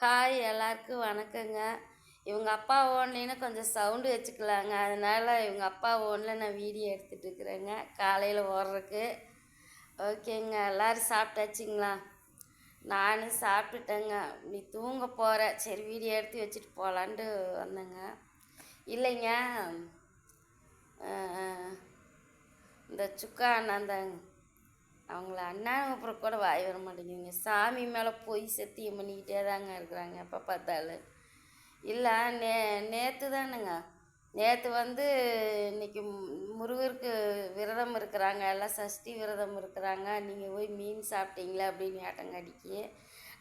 Hi எல்லாருக்கும் வணக்கங்க. இவங்க அப்பா ஓன்லின்னு கொஞ்சம் சவுண்டு வச்சுக்கலாங்க. அதனால் இவங்க அப்பா ஓனில் நான் வீடியோ எடுத்துகிட்டு இருக்கிறேங்க. காலையில் ஓடுறதுக்கு. ஓகேங்க எல்லோரும் சாப்பிட்டாச்சிங்களா? நானும் சாப்பிட்டுட்டேங்க. நீ தூங்க போகிறேன் சரி வீடியோ எடுத்து வச்சுட்டு போகலான்ட்டு வந்தேங்க. இல்லைங்க. இந்த சுக்கா அண்ணாந்தாங்க. அவங்கள அண்ணா அப்புறம் கூட வாய் வர மாட்டேங்குதுங்க. சாமி மேலே போய் சத்தியம் பண்ணிக்கிட்டே தாங்க இருக்கிறாங்க எப்போ பார்த்தாலும். இல்லை நே நேற்று தானுங்க. நேற்று வந்து இன்றைக்கி முருகருக்கு விரதம் இருக்கிறாங்க. எல்லாம் சஷ்டி விரதம் இருக்கிறாங்க. நீங்கள் போய் மீன் சாப்பிட்டீங்களா அப்படின்னு ஏட்டங்காடிக்கு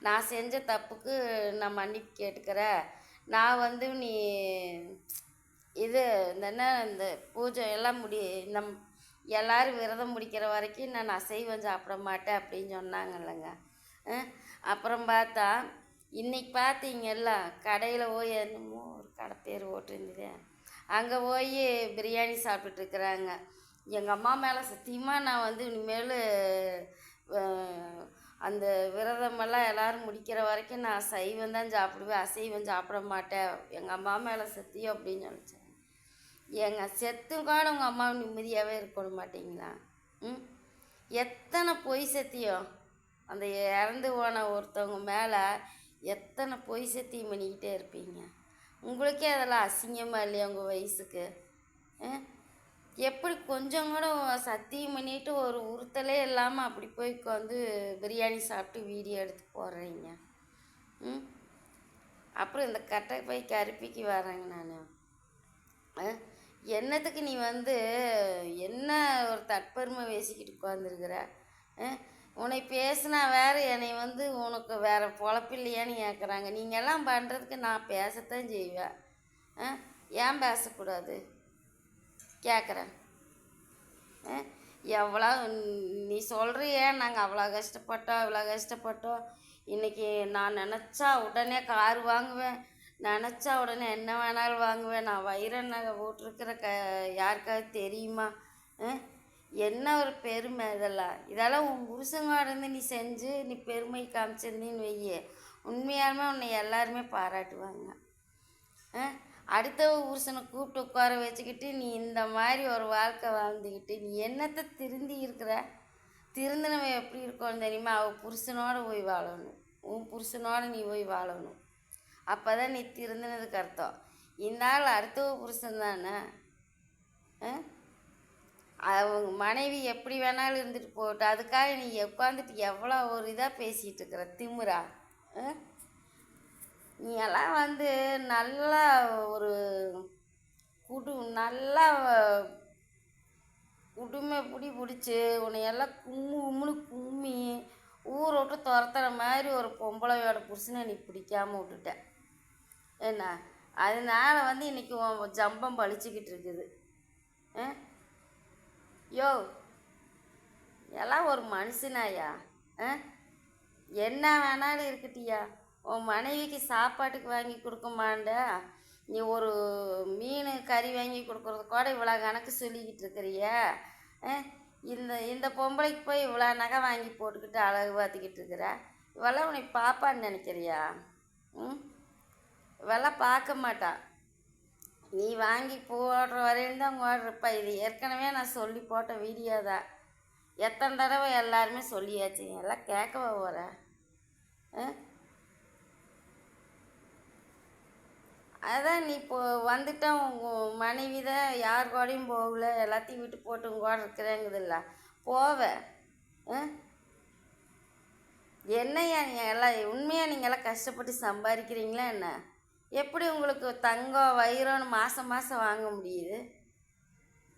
நான் செஞ்ச தப்புக்கு நான் மன்னிப்பு கேட்டுக்கிறேன். நான் வந்து நீ இது இந்த என்ன இந்த பூஜை எல்லாம் முடி நம் எல்லாரும் விரதம் முடிக்கிற வரைக்கும் நான் அசைவம் சாப்பிட மாட்டேன் அப்படின்னு சொன்னாங்கல்லங்க. அப்புறம் பார்த்தா இன்னைக்கு பார்த்தீங்கல்ல கடையில் போய் என்னமோ ஒரு கடை பேர் ஓட்டுருந்தது அங்கே போய் பிரியாணி சாப்பிட்டுட்ருக்குறாங்க எங்கள் அம்மா மேலே சத்தியமாக நான் வந்து இனிமேல் அந்த விரதமெல்லாம் எல்லோரும் முடிக்கிற வரைக்கும் நான் சைவம் தான் சாப்பிடுவேன். அசைவம் சாப்பிட மாட்டேன். எங்கள் அம்மா மேலே சத்தியம் அப்படின்னு நினச்சேன். ஏங்க செத்து கூட உங்கள் அம்மா நிம்மதியாகவே இருக்க மாட்டீங்களா? ம்? எத்தனை பொய் சத்தியம் அந்த இறந்து போன ஒருத்தவங்க மேலே எத்தனை பொய் சத்தியம் பண்ணிக்கிட்டே இருப்பீங்க? உங்களுக்கே அதெல்லாம் அசிங்கமாக இல்லையா உங்கள் வயசுக்கு? எப்படி கொஞ்சம் கூட சத்தியம் பண்ணிட்டு ஒரு உறுத்தலே இல்லாமல் அப்படி போய் வந்து பிரியாணி சாப்பிட்டு வீடியோ எடுத்து போடுறீங்க? ம்? அப்புறம் இந்த கட்டை போய் கருப்பிக்கு வரேங்க நான். ஆ? என்னத்துக்கு நீ வந்து என்ன ஒரு தற்பெருமை பேசிக்கிட்டு உட்காந்துருக்குற உன்னை பேசினா வேறு என்னை வந்து உனக்கு வேறு பொழப்பில்லையான்னு கேட்குறாங்க நீங்கள்லாம் பண்ணுறதுக்கு நான் பேசத்தான் செய்வேன். ஏன் பேசக்கூடாது? கேட்குறேன் எவ்வளோ நீ சொல்கிறிய நாங்கள் அவ்வளோ கஷ்டப்பட்டோம் இவ்வளோ கஷ்டப்பட்டோம். இன்றைக்கி நான் நினச்சா உடனே கார் வாங்குவேன். நினச்சா உடனே என்ன வேணாலும் வாங்குவேன். நான் வைர நகை போட்டிருக்கிற க யாருக்காவது தெரியுமா? என்ன ஒரு பெருமை இதெல்லாம். இதெல்லாம் உன் புருஷங்க இருந்து நீ செஞ்சு நீ பெருமை காமிச்சிருந்தீன்னு வையே. உண்மையாலுமே உன்னை எல்லாருமே பாராட்டுவாங்க. ஆ? அடுத்த புருஷனை கூப்பிட்டு உட்கார வச்சுக்கிட்டு நீ இந்த மாதிரி ஒரு வாழ்க்கை வாழ்ந்துக்கிட்டு நீ என்னத்தை திருந்தி இருக்கிற? திருந்தினவன் எப்படி இருக்கணும் தெரியுமா? அவள் புருஷனோட போய் வாழணும். உன் புருஷனோட நீ போய் வாழணும். அப்போ தான் நீ திருந்தினதுக்கு அர்த்தம். இந்நாள் அடுத்த புருஷன் தானே? ஆ? அவங்க மனைவி எப்படி வேணாலும் இருந்துட்டு போட்டு அதுக்காக நீ உட்காந்துட்டு எவ்வளோ ஒரு இதாக பேசிகிட்டு இருக்கிற திமிரா ஆ? நீ எல்லாம் வந்து நல்லா ஒரு குடு நல்லா குடுமை பிடி பிடிச்சி உன்னையெல்லாம் கும்மு கும்முன்னு கும்மி ஊரை விட்டு துரத்துற மாதிரி ஒரு பொம்பளையோட புருஷனை நீ பிடிக்காம விட்டுட்டேன் என்ன? அதனால வந்து இன்னைக்கு உன் ஜம்பம் பழிச்சிக்கிட்டு இருக்குது. ஆ? யோ எல்லாம் ஒரு மனுஷனாயா? ஆ? என்ன வேணாலும் இருக்கட்டியா? உன் மனைவிக்கு சாப்பாட்டுக்கு வாங்கி கொடுக்கமாண்டா? நீ ஒரு மீன் கறி வாங்கி கொடுக்குறது கூட இவ்வளோ கணக்கு சொல்லிக்கிட்டு இருக்கிறிய? இந்த இந்த பொம்பளைக்கு போய் இவ்வளோ நகை வாங்கி போட்டுக்கிட்டு அழகு பார்த்துக்கிட்டு இருக்கிற? இவெல்லாம் உன்னை பாப்பான்னு நினைக்கிறியா? ம்? வெலை பார்க்க மாட்டா. நீ வாங்கி போடுற வரையும் தான் ஓடுறப்பா இது ஏற்கனவே நான் சொல்லி போட்ட வீடியோ தான். எத்தனை தடவை எல்லாருமே சொல்லியாச்சு. எல்லாம் கேட்கவா போகிற அதான் நீ இப்போ வந்துட்டான் உங்கள் மனைவி தான் யார் கூடயும் போகல. எல்லாத்தையும் விட்டு போட்டு உங்க கூட இருக்கிறேங்குதில்ல. போவ. என்னையா என்னய்யா நீங்கள் எல்லாம் உண்மையாக நீங்கள் எல்லாம் கஷ்டப்பட்டு சம்பாதிக்கிறீங்களா என்ன? எப்படி உங்களுக்கு தங்கம் வைரம்னு மாதம் மாதம் வாங்க முடியுது?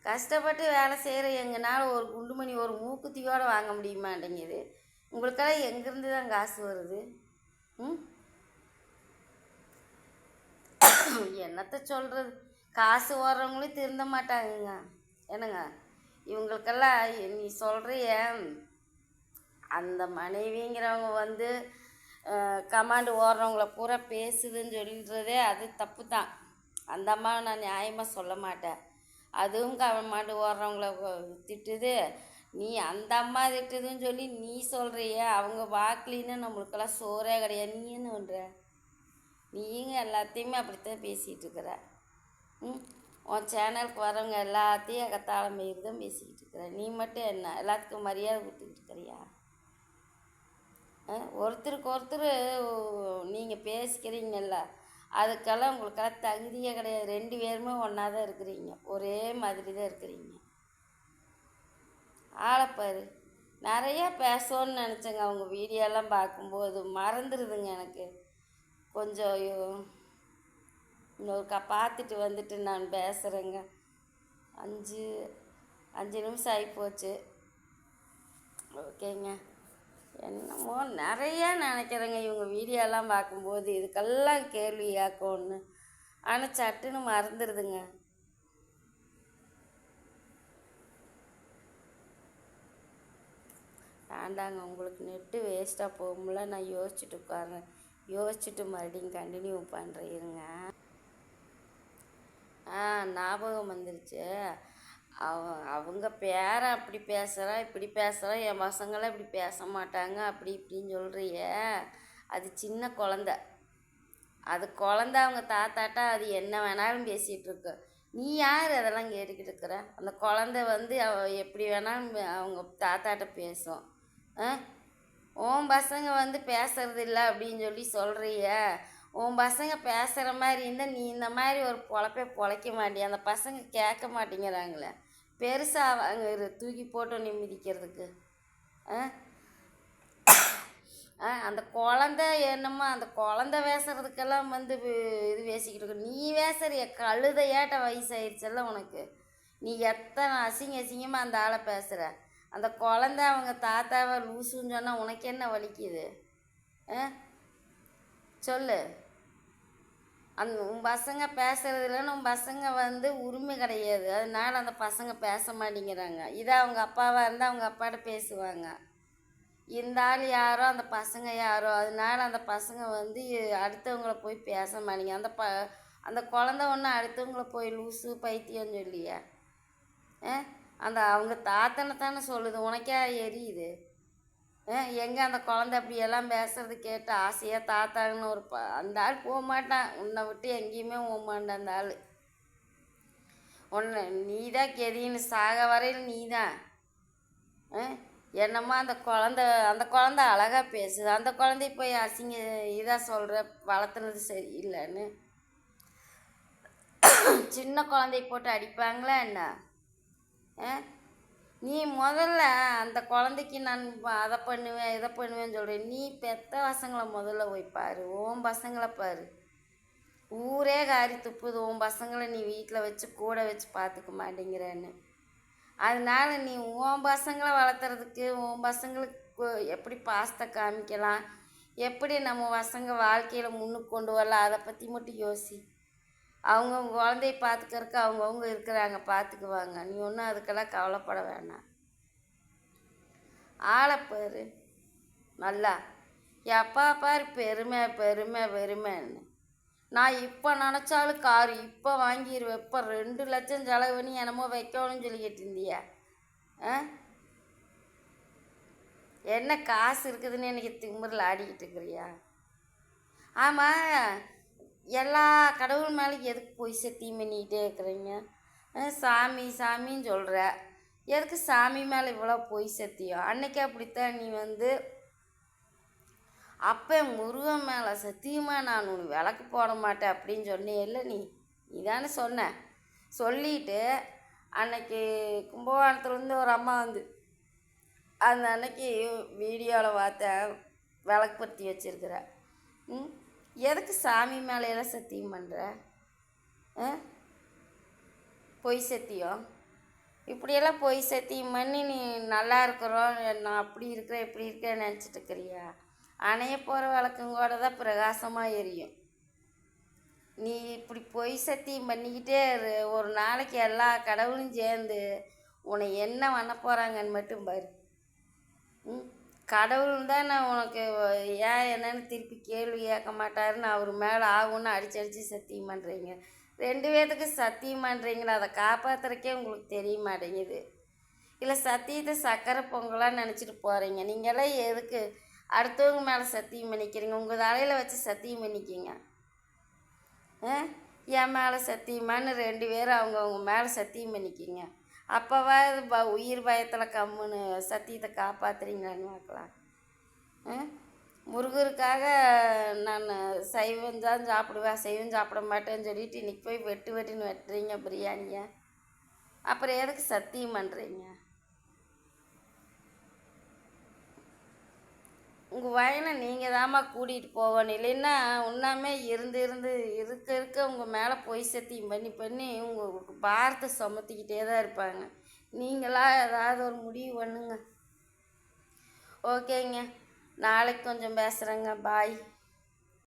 கஷ்டப்பட்டு வேலை செய்கிற எங்கனால ஒரு குண்டுமணி ஒரு மூக்குத்தியோடு வாங்க முடிய மாட்டேங்குது உங்களுக்கெல்லாம் எங்கேருந்து தான் காசு வருது? ம்? என்னத்த சொல்கிறது காசு ஓடுறவங்களும் திருந்த மாட்டாங்கங்க. என்னங்க? இவங்களுக்கெல்லாம் நீ சொல்கிறிய அந்த மனைவிங்கிறவங்க வந்து கமாண்டு ஓடுறவங்கள பூரா பேசுதுன்னு சொல்லின்றதே அது தப்பு தான் அந்த அம்மாவை நான் நியாயமாக சொல்ல மாட்டேன். அதுவும் கமாண்டு ஓடுறவங்கள திட்டுது. நீ அந்த அம்மா திட்டுதுன்னு சொல்லி நீ சொல்கிறிய அவங்க வாக்கலின்னு நம்மளுக்கெல்லாம் சோறே கிடையாது. நீ என்ன பண்ணுற நீங்க எல்லாத்தையுமே அப்படித்தான் பேசிகிட்டு இருக்கிற. ம்? உன் சேனலுக்கு வரவங்க எல்லாத்தையும் எகத்தாள தான் பேசிக்கிட்டு இருக்கிற. நீ மட்டும் என்ன? எல்லாத்துக்கும் மரியாதை கொடுத்துக்கிட்டு இருக்கிறியா? ஒருத்தருக்கு ஒருத்தர் நீங்கள் பேசிக்கிறீங்கல்ல அதுக்கெல்லாம் உங்களுக்கெல்லாம் தகுதியே கிடையாது. ரெண்டு பேருமே ஒன்றா தான் இருக்கிறீங்க. ஒரே மாதிரி தான் இருக்கிறீங்க. ஆளைப்பாரு நிறையா பேசணும்னு நினச்சேங்க. அவங்க வீடியோலாம் பார்க்கும்போது மறந்துடுதுங்க எனக்கு. கொஞ்சம் இன்னொருக்கா பார்த்துட்டு வந்துட்டு நான் பேசுகிறேங்க அஞ்சு அஞ்சு நிமிஷம் ஆகிப்போச்சு ஓகேங்க. என்னமோ நிறையா நினைக்கிறேங்க. இவங்க வீடியோலாம் பார்க்கும்போது இதுக்கெல்லாம் கேள்வி ஆக்கோன்னு ஆனால் சட்டுன்னு மறந்துடுதுங்க வேண்டாங்க உங்களுக்கு நெட்டு வேஸ்ட்டாக போகும்ல நான் யோசிச்சுட்டு உட்காரேன் யோசிச்சுட்டு மறுபடியும் கண்டினியூ பண்ணுறேன் இருங்க. ஆ ஞாபகம் வந்துருச்சு. அவ அவங்க பேரன் அப்படி பேசுகிறா இப்படி பேசுகிறா என் பசங்களாம் இப்படி பேச மாட்டாங்க அப்படி இப்படின்னு சொல்கிறிய அது சின்ன குழந்த. அது குழந்த அவங்க தாத்தாட்டா அது என்ன வேணாலும் பேசிகிட்டு இருக்கு. நீ யார் அதெல்லாம் கேட்டுக்கிட்டு இருக்கிற? அந்த குழந்த வந்து அவ எப்படி வேணாலும் அவங்க தாத்தாட்ட பேசும். ஆ? உன் பசங்க வந்து பேசுறது இல்லை அப்படின்னு சொல்லி சொல்கிறிய உன் பசங்க பேசுகிற மாதிரி இருந்தால் நீ இந்த மாதிரி ஒரு பொழப்பே பொழைக்க மாட்டிய? அந்த பசங்க கேட்க மாட்டேங்கிறாங்களே. பெருசாக வாங்குற தூக்கி போட்டு நிமிதிக்கிறதுக்கு ஆ? ஆ அந்த குழந்த என்னமோ அந்த குழந்த வேசுறதுக்கெல்லாம் வந்து இது பேசிக்கிட்டு இருக்கு. நீ பேசுறிய கழுத ஏட்ட வயசாயிருச்சல்ல உனக்கு? நீ எத்தனை அசிங்க அசிங்கமாக அந்த ஆளை பேசுகிற அந்த குழந்த அவங்க தாத்தாவை லூசுன்னு சொன்னால் உனக்கு என்ன வலிக்குது? ஆ? சொல்லு. அந்த உன் பசங்க பேசுறதுலன்னு உன் பசங்க வந்து உரிமை கிடையாது. அதனால அந்த பசங்க பேச மாட்டேங்கிறாங்க. இதே அவங்க அப்பாவாக இருந்தால் அவங்க அப்பாட்ட பேசுவாங்க. இருந்தாலும் யாரோ அந்த பசங்க யாரோ அதனால அந்த பசங்க வந்து அடுத்தவங்கள போய் பேச மாட்டேங்க. அந்த ப அந்த குழந்த ஒன்று அடுத்தவங்கள போய் லூசு பைத்தியம் சொல்லியே. ஆ அந்த அவங்க தாத்தனை தானே சொல்லுது. உனக்கே எரியுது. எங்கே அந்த குழந்த அப்படியெல்லாம் பேசுறது கேட்டு ஆசையாக தாத்தாங்கன்னு ஒரு ப அந்த ஆள் போக மாட்டான். உன்னை விட்டு எங்கேயுமே போக மாட்டேன் அந்த ஆள். உன்னை நீ தான் கெதின்னு சாக வரையில் நீ தான் என்னம்மா அந்த குழந்த அந்த குழந்த அழகாக பேசுது. அந்த குழந்தை போய் அசிங்க இதாக சொல்கிற வளர்த்துனது சரியில்லைன்னு சின்ன குழந்தை போட்டு அடிப்பாங்களா என்ன? ஆ? நீ முதல்ல அந்த குழந்தைக்கு நான் அதை பண்ணுவேன் இதை பண்ணுவேன்னு சொல்கிறேன் நீ பெத்த பசங்களை முதல்ல போய் பாரு. உன் பசங்களை பாரு. ஊரே காரி துப்புது. உன் பசங்களை நீ வீட்டில் வச்சு கூட வச்சு பார்த்துக்க மாட்டேங்கிறேன்னு. அதனால நீ உன் பசங்களை வளர்த்துறதுக்கு உன் பசங்களுக்கு எப்படி பாசத்தை காமிக்கலாம்? எப்படி நம்ம பசங்க வாழ்க்கையில் முன்னுக்கு கொண்டு வரலாம்? அதை பற்றி மட்டும் யோசி. அவங்கவுங்க குழந்தைய பார்த்துக்கறக்கு அவங்கவுங்க இருக்கிறாங்க பார்த்துக்குவாங்க. நீ ஒன்றும் அதுக்கெல்லாம் கவலைப்பட வேணாம். ஆளை பாரு. நல்லா. எப்பா பாரு பெருமை பெருமை பெருமைன்னு. நான் இப்போ நினச்சாலும் காரு இப்போ வாங்கிடுவேன் இப்போ ரெண்டு லட்சம் செலவு பண்ணி என்னமோ வைக்கணும்னு சொல்லிக்கிட்டு இருந்தியா. ஆ? என்ன காசு இருக்குதுன்னு எனக்கு திமுறில் ஆடிக்கிட்டு இருக்கிறியா? ஆமாம் எல்லா கடவுள் மேலே எதுக்கு போய் சத்தியம் பண்ணிக்கிட்டே இருக்கிறீங்க? சாமி சாமின்னு சொல்கிற எதுக்கு சாமி மேலே இவ்வளோ பொய் சத்தியம் அன்னைக்கு அப்படித்தான் நீ வந்து அப்போ முருகன் மேலே சத்தியமாக நான் உன் விளக்கு போட மாட்டேன் அப்படின்னு சொன்னியல்ல நீ? நீ தானே சொன்ன. சொல்லிட்டு அன்னைக்கு கும்பகோணத்துலேருந்து ஒரு அம்மா வந்து அந்த அன்னைக்கு வீடியோவில் பார்த்தேன் விளக்கு பற்றி வச்சிருக்கிற. ம்? எதுக்கு சாமி மேலையெல்லாம் சத்தியம் பண்ணுற ஆ? பொய் சத்தியம்? இப்படியெல்லாம் பொய் சத்தியம் பண்ணி நீ நல்லா இருக்கிறோம் நான் அப்படி இருக்கிறேன் இப்படி இருக்கிறேன்னு நினச்சிட்டு இருக்கிறியா? அணைய போகிற விளக்குங்கூட தான் பிரகாசமாக எரியும். நீ இப்படி பொய் சத்தியம் பண்ணிக்கிட்டே ஒரு நாளைக்கு எல்லா கடவுளும் சேர்ந்து உன்னை என்ன பண்ண போகிறாங்கன்னு மட்டும் பாரு. ம்? கடவுள் தான் நான் உனக்கு ஏன் என்னன்னு திருப்பி கேள்வி கேட்க மாட்டாருன்னு அவர் மேலே ஆகும்னு அடிச்சு அடித்து சத்தியம் பண்ணுறீங்க ரெண்டு பேர்த்துக்கு சத்தியம் பண்ணுறீங்களா அதை காப்பாற்றுறக்கே உங்களுக்கு தெரிய மாட்டேங்குது. இல்லை சத்தியத்தை சக்கரை பொங்கலாக நினச்சிட்டு போகிறீங்க நீங்களாம் எதுக்கு அடுத்தவங்க மேலே சத்தியம் பண்ணிக்கிறீங்க? உங்கள் தலையில் வச்சு சத்தியம் பண்ணிக்கிங்க. ஆ? என் மேலே சத்தியமான்னு ரெண்டு பேரும் அவங்கவுங்க மேலே சத்தியம் பண்ணிக்கிங்க. அப்போவா ப உயிர் பயத்தில் கம்முன்னு சத்தியத்தை காப்பாற்றுறீங்களான்னு பார்க்கலாம். முருகருக்காக நான் சைவம் தான் சாப்பிடுவேன் சைவம் சாப்பிட மாட்டேன்னு சொல்லிட்டு இன்றைக்கி போய் வெட்டு வெட்டுன்னு வெட்டுறீங்க பிரியாணியை. அப்புறம் எதுக்கு சத்தியம் பண்ணுறீங்க உங்கள் வயனை நீங்கள் தாம்மா கூட்டிகிட்டு போகணும். இல்லைன்னா உண்ணாமே இருந்து இருந்து இருக்க இருக்க உங்கள் மேலே பொய் சத்தியம் பண்ணி பண்ணி உங்களுக்கு பாரத்தை சுமத்திக்கிட்டே தான் இருப்பாங்க. நீங்களா ஏதாவது ஒரு முடிவு பண்ணுங்க. ஓகேங்க. நாளைக்கு கொஞ்சம் பேசுகிறேங்க பாய்.